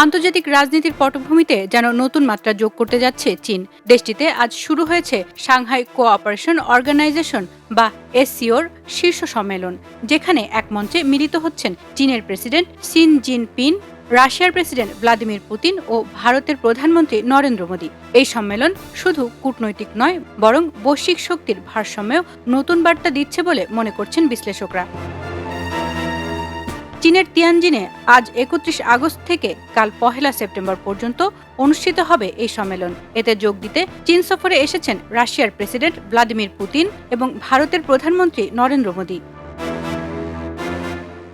আন্তর্জাতিক রাজনীতির পটভূমিতে যেন নতুন মাত্রা যোগ করতে যাচ্ছে চীন। দেশটিতে আজ শুরু হয়েছে সাংহাই কোঅপারেশন অর্গানাইজেশন বা এসসিওর শীর্ষ সম্মেলন, যেখানে এক মঞ্চে মিলিত হচ্ছেন চীনের প্রেসিডেন্ট সিন জিন পিন রাশিয়ার প্রেসিডেন্ট ভ্লাদিমির পুতিন ও ভারতের প্রধানমন্ত্রী নরেন্দ্র মোদী। এই সম্মেলন শুধু কূটনৈতিক নয়, বরং বৈশ্বিক শক্তির ভারসাম্যেও নতুন বার্তা দিচ্ছে বলে মনে করছেন বিশ্লেষকরা। চীনের তিয়ানজিনে আজ একত্রিশ আগস্ট থেকে কাল পহেলা সেপ্টেম্বর পর্যন্ত অনুষ্ঠিত হবে এই সম্মেলন। এতে যোগ দিতে চীন সফরে এসেছেন রাশিয়ার প্রেসিডেন্ট ভ্লাদিমির পুতিন এবং ভারতের প্রধানমন্ত্রী নরেন্দ্র মোদী।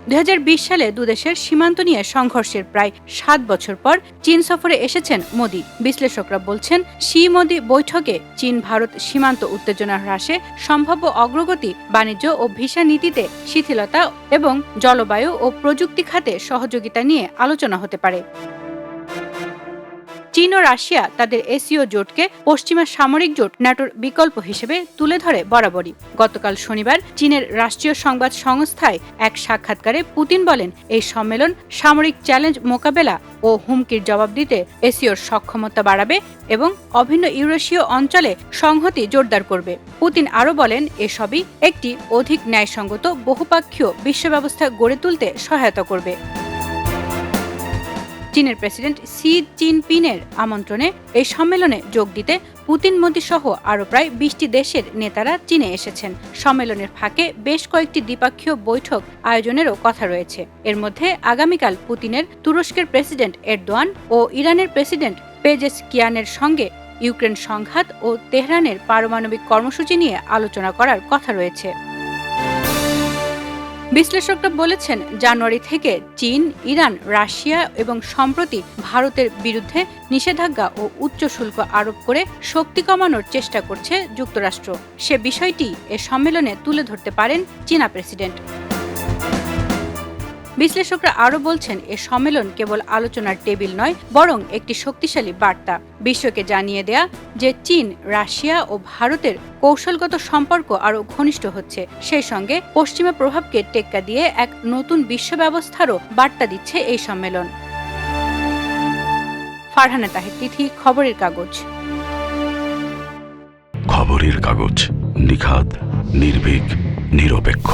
দু হাজার বিশ সালে দুদেশের সীমান্ত নিয়ে সংঘর্ষের প্রায় সাত বছর পর চীন সফরে এসেছেন মোদি। বিশ্লেষকরা বলছেন, শি মোদি বৈঠকে চীন ভারত সীমান্ত উত্তেজনা হ্রাসে সম্ভাব্য অগ্রগতি, বাণিজ্য ও ভিসা নীতিতে শিথিলতা এবং জলবায়ু ও প্রযুক্তি খাতে সহযোগিতা নিয়ে আলোচনা হতে পারে। চীন ও রাশিয়া তাদের এসিও জোটকে পশ্চিমা সামরিক জোট ন্যাটোর বিকল্প হিসেবে তুলে ধরে বরাবরই। গতকাল শনিবার চীনের রাষ্ট্রীয় সংবাদ সংস্থায় এক সাক্ষাৎকারে পুতিন বলেন, এই সম্মেলন সামরিক চ্যালেঞ্জ মোকাবেলা ও হুমকির জবাব দিতে এসিওর সক্ষমতা বাড়াবে এবং অভিন্ন ইউরেশীয় অঞ্চলে সংহতি জোরদার করবে। পুতিন আরও বলেন, এসবই একটি অধিক ন্যায়সঙ্গত, বহুপাক্ষীয় বিশ্ব ব্যবস্থা গড়ে তুলতে সহায়তা করবে। চীনের প্রেসিডেন্ট সি জিনপিনের আমন্ত্রণে এই সম্মেলনে যোগ দিতে পুতিন মোদী সহ আরও প্রায় বিশটি দেশের নেতারা চীনে এসেছেন। সম্মেলনের ফাঁকে বেশ কয়েকটি দ্বিপাক্ষীয় বৈঠক আয়োজনেরও কথা রয়েছে। এর মধ্যে আগামীকাল পুতিনের তুরস্কের প্রেসিডেন্ট এরদোয়ান ও ইরানের প্রেসিডেন্ট পেজেস কিয়ানের সঙ্গে ইউক্রেন সংঘাত ও তেহরানের পারমাণবিক কর্মসূচি নিয়ে আলোচনা করার কথা রয়েছে। বিশ্লেষকরা বলেছেন, জানুয়ারি থেকে চীন, ইরান, রাশিয়া এবং সম্প্রতি ভারতের বিরুদ্ধে নিষেধাজ্ঞা ও উচ্চ শুল্ক আরোপ করে শক্তি কমানোর চেষ্টা করছে যুক্তরাষ্ট্র। সে বিষয়টি এ সম্মেলনে তুলে ধরতে পারেন চীনা প্রেসিডেন্ট। বিশ্লেষকরা আরও বলছেন, এ সম্মেলন কেবল আলোচনার টেবিল নয়, বরং একটি শক্তিশালী বার্তা। বিশ্বকে জানিয়ে দেয়া যে চীন, রাশিয়া ও ভারতের কৌশলগত সম্পর্ক আরও ঘনিষ্ঠ হচ্ছে। সেই সঙ্গে পশ্চিমা প্রভাবকে টেক্কা দিয়ে এক নতুন বিশ্ব ব্যবস্থারও বার্তা দিচ্ছে এই সম্মেলন। ফারহানা তাহের, তিথি, খবরের কাগজ। খবরের কাগজ নিখাত নির্ভীক, নিরপেক্ষ।